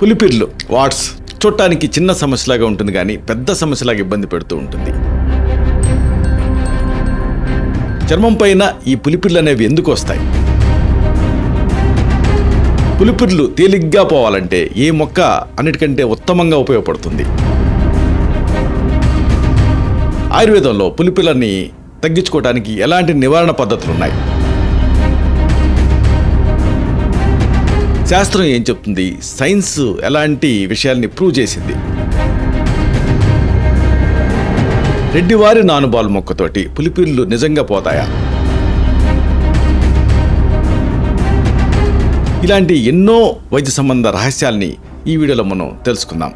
పులిపిర్లు watts. చూడటానికి చిన్న సమస్యలాగా ఉంటుంది కానీ పెద్ద సమస్యలాగా ఇబ్బంది పెడుతూ ఉంటుంది. చర్మం పైన ఈ పులిపిర్లు అనేవి ఎందుకు వస్తాయి? పులిపిర్లు తేలిగ్గా పోవాలంటే ఏ మొక్క అన్నిటికంటే ఉత్తమంగా ఉపయోగపడుతుంది? ఆయుర్వేదంలో పులిపిర్లని తగ్గించుకోవడానికి ఎలాంటి నివారణ పద్ధతులు ఉన్నాయి శాస్త్రం ఏం చెప్తుంది? సైన్స్ ఎలాంటి విషయాల్ని ప్రూవ్ చేసింది? రెడ్డివారి నానుబాలు మొక్కతోటి పులిపిర్లు నిజంగా పోతాయా? ఇలాంటి ఎన్నో వైద్య సంబంధ రహస్యాల్ని ఈ వీడియోలో మనం తెలుసుకుందాం.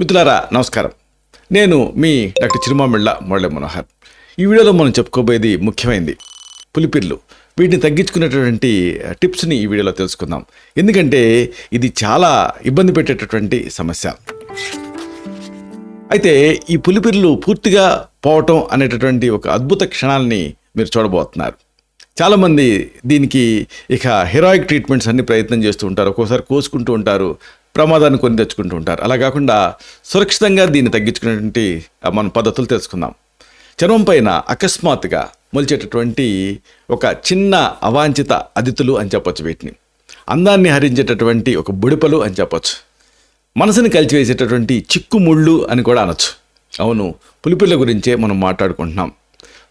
మిత్రులారా నమస్కారం. నేను మీ డాక్టర్ చిరుమామిళ్ళ మురళి మనోహర్. ఈ వీడియోలో మనం చెప్పుకోబోయేది ముఖ్యమైనది పులిపిర్లు వీటిని తగ్గించుకునేటటువంటి టిప్స్ని ఈ వీడియోలో తెలుసుకుందాం. ఎందుకంటే ఇది చాలా ఇబ్బంది పెట్టేటటువంటి సమస్య. అయితే ఈ పులిపిర్లు పూర్తిగా పోవటం అనేటటువంటి ఒక అద్భుత క్షణాలని మీరు చూడబోతున్నారు. చాలామంది దీనికి ఇక హెరాయిక్ ట్రీట్మెంట్స్ అన్ని ప్రయత్నం చేస్తూ ఉంటారు. ఒక్కోసారి కోసుకుంటూ ఉంటారు ప్రమాదాన్ని కొని తెచ్చుకుంటూ ఉంటారు. అలా కాకుండా సురక్షితంగా దీన్ని తగ్గించుకునేటువంటి మన పద్ధతులు తెలుసుకుందాం. చర్మం పైన అకస్మాత్తుగా మొలిచేటటువంటి ఒక చిన్న అవాంఛిత అతిథులు అని చెప్పొచ్చు వీటిని. అందాన్ని హరించేటటువంటి ఒక బుడిపలు అని చెప్పొచ్చు. మనసుని కలిచివేసేటటువంటి చిక్కుముళ్ళు అని కూడా అనొచ్చు. అవును పులిపిల్ల గురించే మనం మాట్లాడుకుంటున్నాం.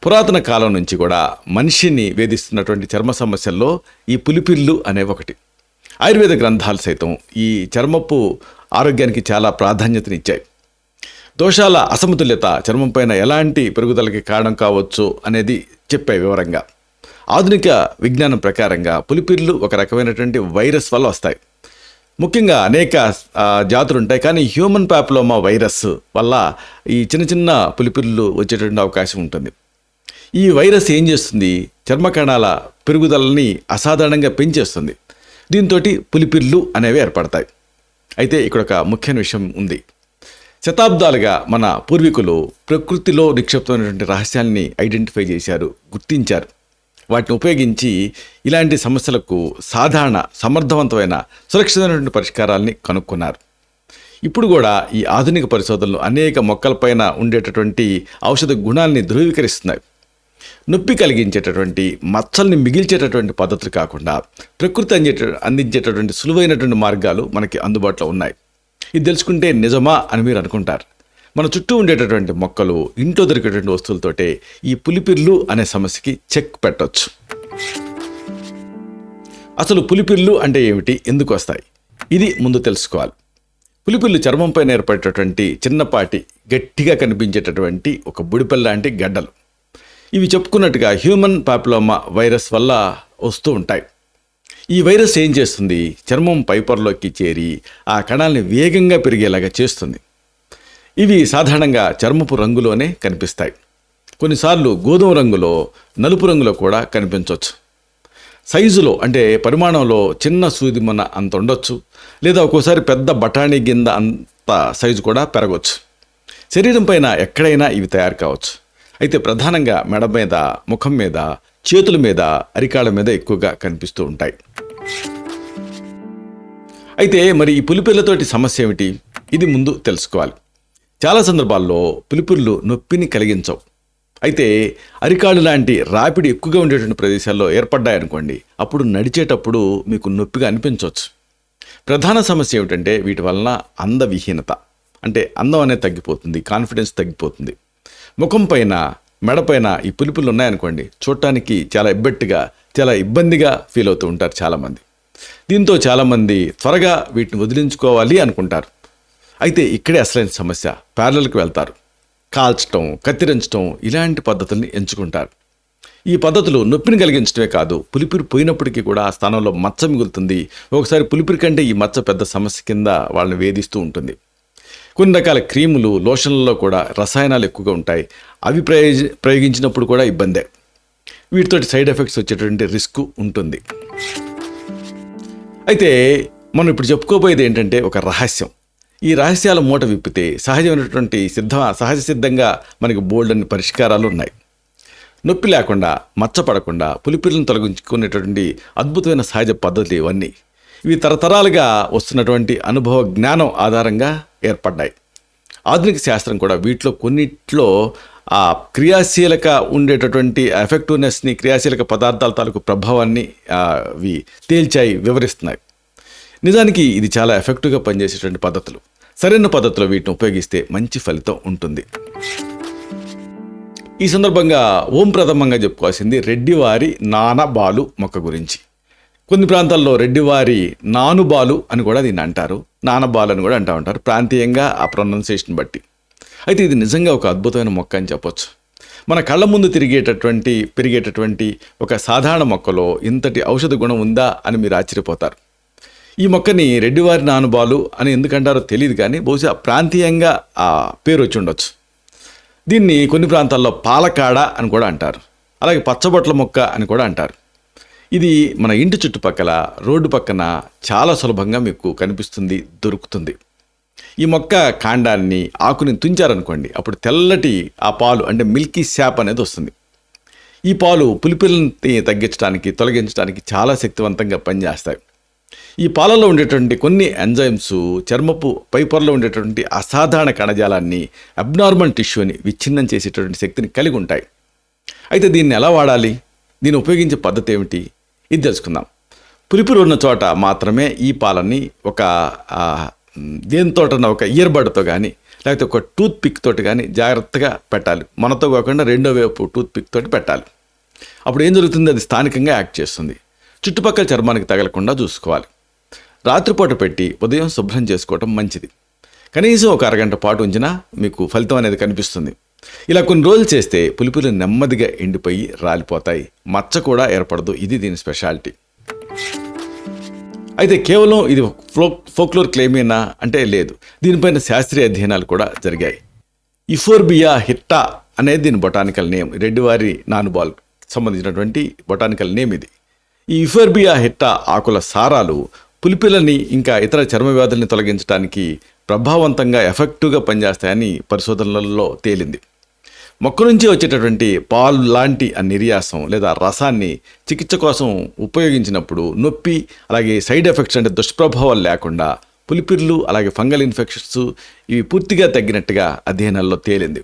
పురాతన కాలం నుంచి కూడా మనిషిని వేధిస్తున్నటువంటి చర్మ సమస్యల్లో ఈ పులిపిల్లు అనే ఒకటి. ఆయుర్వేద గ్రంథాలు సైతం ఈ చర్మపు ఆరోగ్యానికి చాలా ప్రాధాన్యతనిచ్చాయి. దోషాల అసమతుల్యత చర్మం పైన ఎలాంటి పెరుగుదలకి కారణం కావచ్చు అనేది చెప్పే వివరంగా. ఆధునిక విజ్ఞానం ప్రకారంగా పులిపిర్లు ఒక రకమైనటువంటి వైరస్ వల్ల వస్తాయి. ముఖ్యంగా అనేక జాతులు ఉంటాయి కానీ హ్యూమన్ ప్యాప్లోమా వైరస్ వల్ల ఈ చిన్న చిన్న పులిపిర్లు వచ్చేటువంటి అవకాశం ఉంటుంది. ఈ వైరస్ ఏం చేస్తుంది? చర్మ కణాల పెరుగుదలని అసాధారణంగా పెంచేస్తుంది. దీంతో పులిపిర్లు అనేవి ఏర్పడతాయి. అయితే ఇక్కడ ఒక ముఖ్యమైన విషయం ఉంది. శతాబ్దాలుగా మన పూర్వీకులు ప్రకృతిలో నిక్షిప్తమైనటువంటి రహస్యాల్ని ఐడెంటిఫై చేశారు గుర్తించారు. వాటిని ఉపయోగించి ఇలాంటి సమస్యలకు సాధారణ సమర్థవంతమైన సురక్షితమైనటువంటి పరిష్కారాల్ని కనుక్కున్నారు. ఇప్పుడు కూడా ఈ ఆధునిక పరిశోధనలు అనేక మొక్కలపైన ఉండేటటువంటి ఔషధ గుణాల్ని ధృవీకరిస్తున్నాయి. నొప్పి కలిగించేటటువంటి మచ్చల్ని మిగిల్చేటటువంటి పద్ధతులు కాకుండా ప్రకృతి అందేట అందించేటటువంటి సులువైనటువంటి మార్గాలు మనకి అందుబాటులో ఉన్నాయి. ఇది తెలుసుకుంటే నిజమా అని మీరు అనుకుంటారు. మన చుట్టూ ఉండేటటువంటి మొక్కలు ఇంట్లో దొరికేటటువంటి వస్తువులతోటే ఈ పులిపిర్లు అనే సమస్యకి చెక్ పెట్టవచ్చు అసలు పులిపిర్లు అంటే ఏమిటి? ఎందుకు వస్తాయి? ఇది ముందు తెలుసుకోవాలి. పులిపిర్లు చర్మంపైన ఏర్పడేటటువంటి చిన్నపాటి గట్టిగా కనిపించేటటువంటి ఒక బుడిపల్ లాంటి గడ్డలు. ఇవి చెప్పుకున్నట్టుగా హ్యూమన్ పాపులోమా వైరస్ వల్ల వస్తూ ఉంటాయి. ఈ వైరస్ ఏం చేస్తుంది? చర్మం పైపొరలోకి చేరి ఆ కణాలని వేగంగా పెరిగేలాగా చేస్తుంది. ఇవి సాధారణంగా చర్మపు రంగులోనే కనిపిస్తాయి. కొన్నిసార్లు గోధుమ రంగులో నలుపు రంగులో కూడా కనిపించవచ్చు సైజులో అంటే పరిమాణంలో చిన్న సూదిమన అంత ఉండొచ్చు లేదా ఒక్కోసారి పెద్ద బఠానీ గింద అంత సైజు కూడా పెరగవచ్చు శరీరం పైన ఎక్కడైనా ఇవి తయారు కావచ్చు. అయితే ప్రధానంగా మెడ మీద ముఖం మీద చేతుల మీద అరికాళ్ళ మీద ఎక్కువగా కనిపిస్తూ ఉంటాయి. అయితే మరి ఈ పులిపిల్లతోటి సమస్య ఏమిటి? ఇది ముందు తెలుసుకోవాలి. చాలా సందర్భాల్లో పులిపిర్లు నొప్పిని కలిగించవు. అయితే అరికాళ్ళు లాంటి రాపిడి ఎక్కువగా ఉండేటువంటి ప్రదేశాల్లో ఏర్పడ్డాయనుకోండి అప్పుడు నడిచేటప్పుడు మీకు నొప్పిగా అనిపించవచ్చు. ప్రధాన సమస్య ఏమిటంటే వీటి వలన అందవిహీనత. అంటే అందం అనేది తగ్గిపోతుంది కాన్ఫిడెన్స్ తగ్గిపోతుంది. ముఖం పైన మెడపైన ఈ పులిపులు ఉన్నాయనుకోండి చూడటానికి చాలా ఇబ్బెట్టుగా చాలా ఇబ్బందిగా ఫీల్ అవుతూ ఉంటారు చాలామంది. దీంతో చాలామంది త్వరగా వీటిని వదిలించుకోవాలి అనుకుంటారు. అయితే ఇక్కడే అసలైన సమస్య ప్యారలల్కి వెళ్తారు. కాల్చటం కత్తిరించటం ఇలాంటి పద్ధతుల్ని ఎంచుకుంటారు. ఈ పద్ధతులు నొప్పిని కలిగించడమే కాదు పులిపిరి పోయినప్పటికీ కూడా ఆ స్థానంలో మచ్చ మిగులుతుంది. ఒకసారి పులిపిరి కంటే ఈ మచ్చ పెద్ద సమస్య కింద వాళ్ళని వేధిస్తూ ఉంటుంది. కొన్ని రకాల క్రీములు లోషన్లలో కూడా రసాయనాలు ఎక్కువగా ఉంటాయి. అవి ప్రయోజ ప్రయోగించినప్పుడు కూడా ఇబ్బందే. వీటితోటి సైడ్ ఎఫెక్ట్స్ వచ్చేటువంటి రిస్క్ ఉంటుంది. అయితే మనం ఇప్పుడు చెప్పుకోబోయేది ఏంటంటే ఒక రహస్యం. ఈ రహస్యాల మూట విప్పితే సహజమైనటువంటి సిద్ధ సహజ సిద్ధంగా మనకి బోల్డ్ అని పరిష్కారాలు ఉన్నాయి. నొప్పి లేకుండా మచ్చపడకుండా పులిపిల్లను తొలగించుకునేటటువంటి అద్భుతమైన సహజ పద్ధతులు ఇవన్నీ. ఇవి తరతరాలుగా వస్తున్నటువంటి అనుభవ జ్ఞానం ఆధారంగా ఏర్పడ్డాయి. ఆధునిక శాస్త్రం కూడా వీటిలో కొన్నిట్లో ఆ క్రియాశీలక ఉండేటటువంటి ఎఫెక్టివ్నెస్ని క్రియాశీలక పదార్థాల తాలూకు ప్రభావాన్ని అవి తేల్చాయి వివరిస్తున్నాయి. నిజానికి ఇది చాలా ఎఫెక్టివ్గా పనిచేసేటువంటి పద్ధతులు. సరైన పద్ధతిలో వీటిని ఉపయోగిస్తే మంచి ఫలితం ఉంటుంది. ఈ సందర్భంగా ఓం ప్రథమంగా చెప్పుకోవాల్సింది రెడ్డివారి నానబాలు మొక్క గురించి. కొన్ని ప్రాంతాల్లో రెడ్డివారి నానుబాలు అని కూడా దీన్ని అంటారు. నానబాలు అని కూడా అంటూ ఉంటారు. ప్రాంతీయంగా ఆ ప్రొనౌన్సియేషన్ బట్టి. అయితే ఇది నిజంగా ఒక అద్భుతమైన మొక్క అని చెప్పొచ్చు. మన కళ్ళ ముందు తిరిగేటటువంటి పెరిగేటటువంటి ఒక సాధారణ మొక్కలో ఇంతటి ఔషధ గుణం ఉందా అని మీరు ఆశ్చర్యపోతారు. ఈ మొక్కని రెడ్డివారి నానుబాలు అని ఎందుకంటారో తెలియదు కానీ బహుశా ప్రాంతీయంగా ఆ పేరు వచ్చి ఉండొచ్చు. దీన్ని కొన్ని ప్రాంతాల్లో పాలకాడ అని కూడా అంటారు. అలాగే పచ్చబొట్ల మొక్క అని కూడా అంటారు. ఇది మన ఇంటి చుట్టుపక్కల రోడ్డు పక్కన చాలా సులభంగా మీకు కనిపిస్తుంది దొరుకుతుంది. ఈ మొక్క కాండాన్ని ఆకుని తుంచారనుకోండి అప్పుడు తెల్లటి ఆ పాలు అంటే మిల్కీ శాప్ అనేది వస్తుంది. ఈ పాలు పులిపిల్లని తగ్గించడానికి తొలగించడానికి చాలా శక్తివంతంగా పనిచేస్తాయి. ఈ పాలలో ఉండేటువంటి కొన్ని ఎంజైమ్స్ చర్మపు పై పొరలో ఉండేటువంటి అసాధారణ కణజాలాన్ని అబ్నార్మల్ టిష్యూని విచ్ఛిన్నం చేసేటటువంటి శక్తిని కలిగి ఉంటాయి. అయితే దీన్ని ఎలా వాడాలి? దీన్ని ఉపయోగించే పద్ధతి ఏమిటి? ఇది తెలుసుకుందాం. పులిపులు ఉన్న చోట మాత్రమే ఈ పాలని ఒక ఆ, దేనితోటన ఒక ఇయర్బడ్తో కానీ లేకపోతే ఒక టూత్ పిక్ తోటి కానీ జాగ్రత్తగా పెట్టాలి. మనతో కాకుండా రెండో వైపు టూత్ పిక్ తోటి పెట్టాలి. అప్పుడు ఏం జరుగుతుంది? అది స్థానికంగా యాక్ట్ చేస్తుంది. చుట్టుపక్కల చర్మానికి తగలకుండా చూసుకోవాలి. రాత్రిపూట పెట్టి ఉదయం శుభ్రం చేసుకోవటం మంచిది. కనీసం ఒక అరగంట పాటు ఉంచినా మీకు ఫలితం అనేది కనిపిస్తుంది. ఇలా కొన్ని రోజులు చేస్తే పులిపులు నెమ్మదిగా ఎండిపోయి రాలిపోతాయి. మచ్చ కూడా ఏర్పడదు. ఇది దీని స్పెషాలిటీ. అయితే కేవలం ఇది ఫ్లో ఫోక్లోర్ క్లెయిమేనా అంటే లేదు. దీనిపైన శాస్త్రీయ అధ్యయనాలు కూడా జరిగాయి. ఇఫోర్బియా హిట్టా అనేది దీని బొటానికల్ నేమ్ రెడ్డివారి నానుబాల్ సంబంధించినటువంటి బొటానికల్ నేమ్ ఇది. ఈ ఇఫోర్బియా హిట్టా ఆకుల సారాలు పులిపిలని ఇంకా ఇతర చర్మ వ్యాధుల్ని తొలగించడానికి ప్రభావవంతంగా ఎఫెక్టివ్గా పనిచేస్తాయని పరిశోధనలలో తేలింది. మొక్క నుంచి వచ్చేటటువంటి పాలు లాంటి ఆ నిర్యాసం లేదా రసాన్ని చికిత్స కోసం ఉపయోగించినప్పుడు నొప్పి అలాగే సైడ్ ఎఫెక్ట్స్ అంటే దుష్ప్రభావాలు లేకుండా పులిపిర్లు అలాగే ఫంగల్ ఇన్ఫెక్షన్స్ ఇవి పూర్తిగా తగ్గినట్టుగా అధ్యయనాల్లో తేలింది.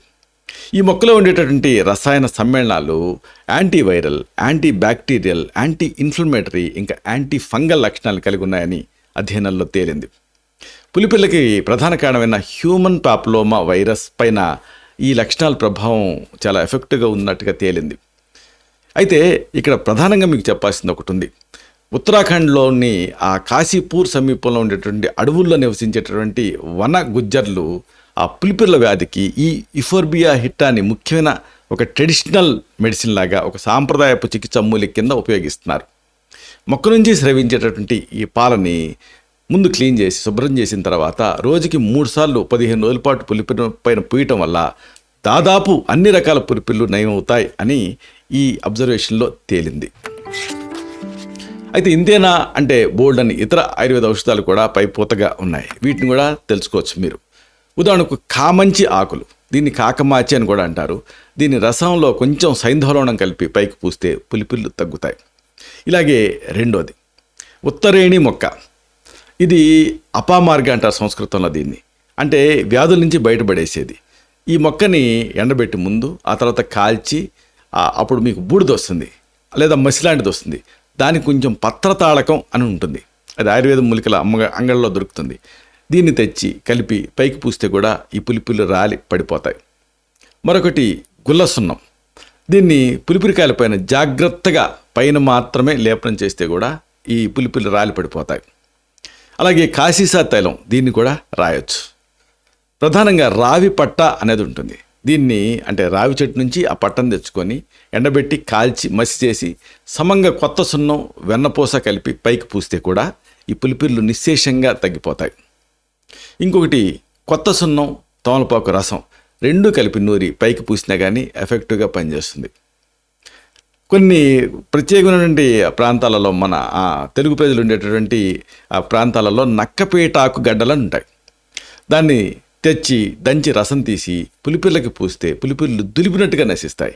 ఈ మొక్కలో ఉండేటటువంటి రసాయన సమ్మేళనాలు antiviral anti bacterial anti inflammatory ఇంకా యాంటీ ఫంగల్ లక్షణాలు కలిగి ఉన్నాయని అధ్యయనాల్లో తేలింది. పులిపిల్లకి ప్రధాన కారణమైన హ్యూమన్ పాప్లోమా వైరస్ పైన ఈ లక్షణాల ప్రభావం చాలా ఎఫెక్ట్గా ఉన్నట్టుగా తేలింది. అయితే ఇక్కడ ప్రధానంగా మీకు చెప్పాల్సింది ఒకటి ఉంది. ఉత్తరాఖండ్లోని ఆ కాశీపూర్ సమీపంలో ఉండేటువంటి అడవుల్లో నివసించేటటువంటి వన గుజ్జర్లు ఆ పులిపిర్ల వ్యాధికి ఈ ఇఫోర్బియా హిట్టాని ముఖ్యమైన ఒక ట్రెడిషనల్ మెడిసిన్ లాగా ఒక సాంప్రదాయపు చికిత్స మూలిక కింద ఉపయోగిస్తున్నారు. మొక్క నుంచి స్రవించేటటువంటి ఈ పాలని ముందు క్లీన్ చేసి శుభ్రం చేసిన తర్వాత రోజుకి మూడు సార్లు పదిహేను రోజుల పాటు పులిపిన పైన పూయటం వల్ల దాదాపు అన్ని రకాల పులిపిల్లు నయమవుతాయి అని ఈ అబ్జర్వేషన్లో తేలింది. అయితే ఇంతేనా అంటే బోల్డ్ అని ఇతర ఆయుర్వేద ఔషధాలు కూడా పైపూతగా ఉన్నాయి. వీటిని కూడా తెలుసుకోవచ్చు మీరు. ఉదాహరణకు కామంచి ఆకులు. దీన్ని కాకమాచి అని కూడా అంటారు. దీని రసంలో కొంచెం సైంధవలవణం కలిపి పైకి పూస్తే పులిపిల్లు తగ్గుతాయి. ఇలాగే రెండోది. ఉత్తరేణి మొక్క. ఇది అపామార్గ అంటారు సంస్కృతంలో దీన్ని. అంటే వ్యాధుల నుంచి బయటపడేసేది. ఈ మొక్కని ఎండబెట్టి ముందు ఆ తర్వాత కాల్చి అప్పుడు మీకు బూడిద వస్తుంది. లేదా మసిలాంటిది వస్తుంది. దానికి కొంచెం పత్రతాళకం అని ఉంటుంది. అది ఆయుర్వేద మూలికల అమ్మ అంగళ్ళలో దొరుకుతుంది. దీన్ని తెచ్చి కలిపి పైకి పూస్తే కూడా ఈ పులిపులు రాలి పడిపోతాయి. మరొకటి గుల్ల సున్నం దీన్ని పులిపిరికాయల పైన జాగ్రత్తగా పైన మాత్రమే లేపనం చేస్తే కూడా ఈ పులిపులు రాలి పడిపోతాయి. అలాగే కాశీసా తైలం దీన్ని కూడా రాయొచ్చు. ప్రధానంగా రావి పట్ట అనేది ఉంటుంది. దీన్ని అంటే రావి చెట్టు నుంచి ఆ పట్టను తెచ్చుకొని ఎండబెట్టి కాల్చి మసి చేసి సమంగా కొత్త సున్నం వెన్నపూస కలిపి పైకి పూస్తే కూడా ఈ పులిపిర్లు నిశ్శేషంగా తగ్గిపోతాయి. ఇంకొకటి కొత్త సున్నం తోమలపాకు రసం రెండు కలిపి నూరి పైకి పూసినా కానీ ఎఫెక్టివ్గా పనిచేస్తుంది. కొన్ని ప్రత్యేకమైనటువంటి ప్రాంతాలలో మన తెలుగు ప్రజలు ఉండేటటువంటి ఆ ప్రాంతాలలో నక్కపేటాకు గడ్డలను ఉంటాయి. దాన్ని తెచ్చి దంచి రసం తీసి పులిపిల్లకి పూస్తే పులిపిల్లు దులిపినట్టుగా నశిస్తాయి.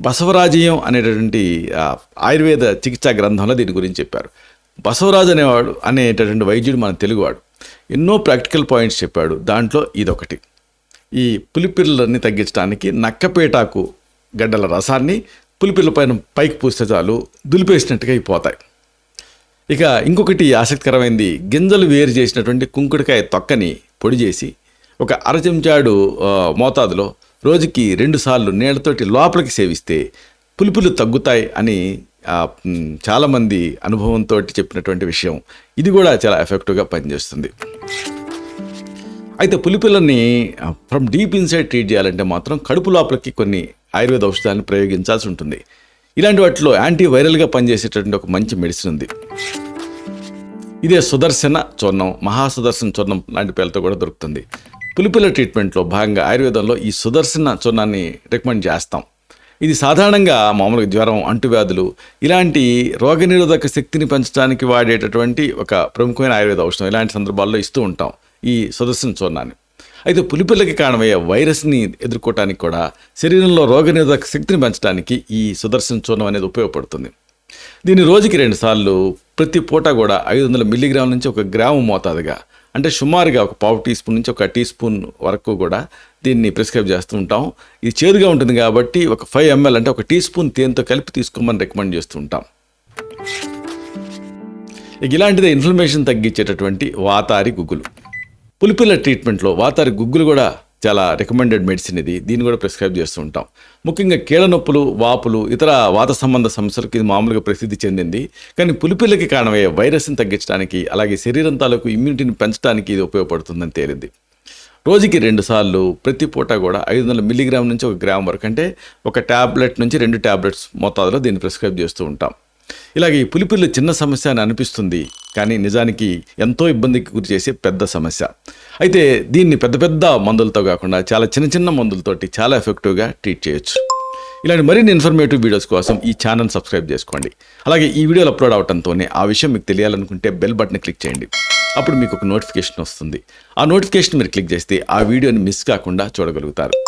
బసవరాజయం అనేటటువంటి ఆయుర్వేద చికిత్సా గ్రంథంలో దీని గురించి చెప్పారు. బసవరాజు అనేవాడు అనేటటువంటి వైద్యుడు మన తెలుగువాడు. ఎన్నో ప్రాక్టికల్ పాయింట్స్ చెప్పాడు. దాంట్లో ఇదొకటి. ఈ పులిపిల్లలని తగ్గించడానికి నక్కపేటాకు గడ్డల రసాన్ని పులిపిల్ల పైన పైకి పూస్తే చాలు దులిపేసినట్టుగా అయిపోతాయి. ఇక ఇంకొకటి ఆసక్తికరమైనది గింజలు వేరు చేసినటువంటి కుంకుడుకాయ తొక్కని పొడి చేసి ఒక అరచెంచాడు మోతాదులో రోజుకి రెండుసార్లు నీళ్ళతోటి నీళ్ళతోటి లోపలికి సేవిస్తే పులుపులు తగ్గుతాయి అని చాలామంది అనుభవంతో చెప్పినటువంటి విషయం. ఇది కూడా చాలా ఎఫెక్టివ్గా పనిచేస్తుంది. అయితే పులిపిల్లని ఫ్రమ్ డీప్ ఇన్సైడ్ ట్రీట్ చేయాలంటే మాత్రం కడుపు లోపలికి కొన్ని ఆయుర్వేద ఔషధాన్ని ప్రయోగించాల్సి ఉంటుంది. ఇలాంటి వాటిలో యాంటీవైరల్గా పనిచేసేటటువంటి ఒక మంచి మెడిసిన్ ఉంది. ఇదే సుదర్శన చూర్ణం మహాసుదర్శన చూర్ణం లాంటి పేర్లతో కూడా దొరుకుతుంది. పులిపుల ట్రీట్మెంట్లో భాగంగా ఆయుర్వేదంలో ఈ సుదర్శన చూర్ణాన్ని రికమెండ్ చేస్తాం. ఇది సాధారణంగా మామూలుగా జ్వరం అంటువ్యాధులు ఇలాంటి రోగనిరోధక శక్తిని పెంచడానికి వాడేటటువంటి ఒక ప్రముఖమైన ఆయుర్వేద ఔషధం ఇలాంటి సందర్భాల్లో ఇస్తూ ఉంటాం ఈ సుదర్శన చూర్ణాన్ని అయితే పులిపిల్లకి కారణమయ్యే వైరస్ని ఎదుర్కోవటానికి కూడా శరీరంలో రోగనిరోధక శక్తిని పెంచడానికి ఈ సుదర్శన చూర్ణం అనేది ఉపయోగపడుతుంది. దీన్ని రోజుకి రెండు సార్లు ప్రతి పూట కూడా ఐదు వందల మిల్లీగ్రాముల నుంచి ఒక గ్రాము మోతాదుగా అంటే సుమారుగా ఒక పావు టీ స్పూన్ నుంచి ఒక టీ స్పూన్ వరకు కూడా దీన్ని ప్రిస్క్రైబ్ చేస్తూ ఉంటాం. ఇది చేదుగా ఉంటుంది కాబట్టి ఒక ఫైవ్ ఎంఎల్ అంటే ఒక టీ స్పూన్ తేనెతో కలిపి తీసుకోమని రికమెండ్ చేస్తూ ఉంటాం. ఇక ఇలాంటిదే ఇన్ఫ్లమేషన్ తగ్గించేటటువంటి వాతారి గుగ్గులు. పులిపిల్ల ట్రీట్మెంట్లో వాతారి గుగ్గులు కూడా చాలా రికమెండెడ్ మెడిసిన్ ఇది. దీన్ని కూడా ప్రిస్క్రైబ్ చేస్తూ ఉంటాం. ముఖ్యంగా కీళ్ళ నొప్పులు వాపులు ఇతర వాత సంబంధ సమస్యలకు ఇది మామూలుగా ప్రసిద్ధి చెందింది. కానీ పులిపిల్లకి కారణమయ్యే వైరస్ని తగ్గించడానికి అలాగే శరీరం తాలూకు ఇమ్యూనిటీని పెంచడానికి ఇది ఉపయోగపడుతుందని తేలింది. రోజుకి రెండు సార్లు ప్రతి పూట కూడా ఐదు వందల మిల్లీగ్రామ్ నుంచి ఒక గ్రామ్ వరకు అంటే ఒక ట్యాబ్లెట్ నుంచి రెండు ట్యాబ్లెట్స్ మోతాదులో దీన్ని ప్రిస్క్రైబ్ చేస్తూ ఉంటాం. ఇలాగే ఈ పులిపిల్లు చిన్న సమస్య అని అనిపిస్తుంది కానీ నిజానికి ఎంతో ఇబ్బందికి గురి చేసే పెద్ద సమస్య. అయితే దీన్ని పెద్ద పెద్ద మందులతో కాకుండా చాలా చిన్న చిన్న మందులతోటి చాలా ఎఫెక్టివ్గా ట్రీట్ చేయొచ్చు. ఇలాంటి మరిన్ని ఇన్ఫర్మేటివ్ వీడియోస్ కోసం ఈ ఛానల్ సబ్స్క్రైబ్ చేసుకోండి. అలాగే ఈ వీడియోలు అప్లోడ్ అవడంతోనే ఆ విషయం మీకు తెలియాలనుకుంటే బెల్ బటన్ క్లిక్ చేయండి. అప్పుడు మీకు ఒక నోటిఫికేషన్ వస్తుంది. ఆ నోటిఫికేషన్ మీరు క్లిక్ చేస్తే ఆ వీడియోని మిస్ కాకుండా చూడగలుగుతారు.